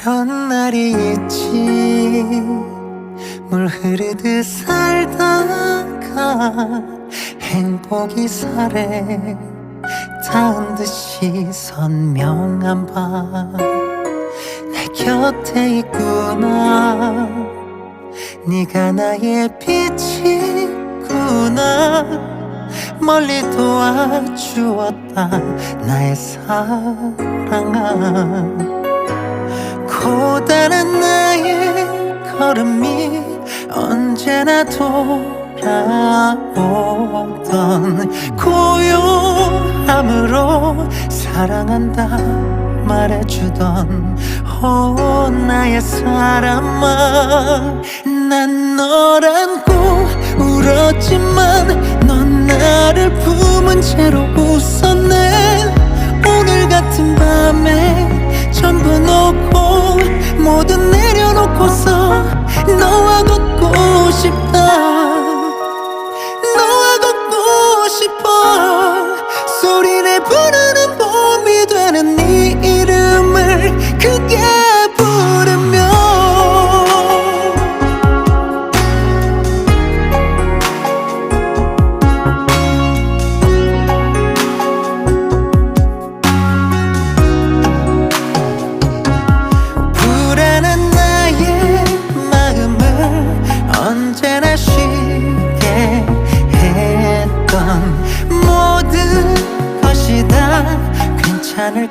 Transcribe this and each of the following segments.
이런 날이 있지. 물 흐르듯 살다가 행복이 살에 닿은 듯이 선명한 밤. 내 곁에 있구나. 네가 나의 빛이구나. 멀리 도와주었다. 나의 사랑아 고단한 나의 걸음이 언제나 돌아오던 고요함으로 사랑한다 말해주던 오 나의 사람아 난 널 안고 울었지만 넌 나를 품은 채로 웃었 내려놓고서 너와 걷고 싶다. 너와 걷고 싶어. 소리 내 부르는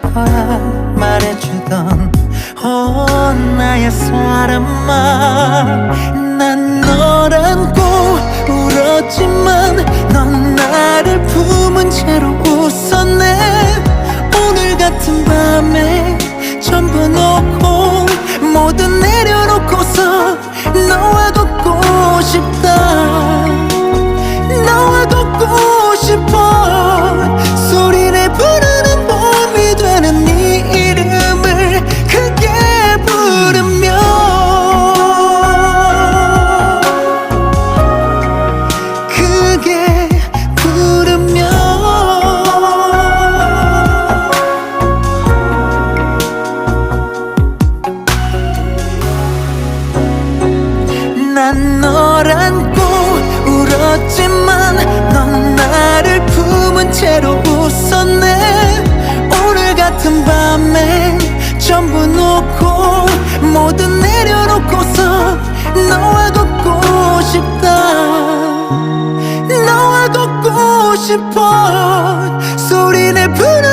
괜찮을 거야 말해주던 오 나의 사람아 난널 안고 싶어 소리 내 부르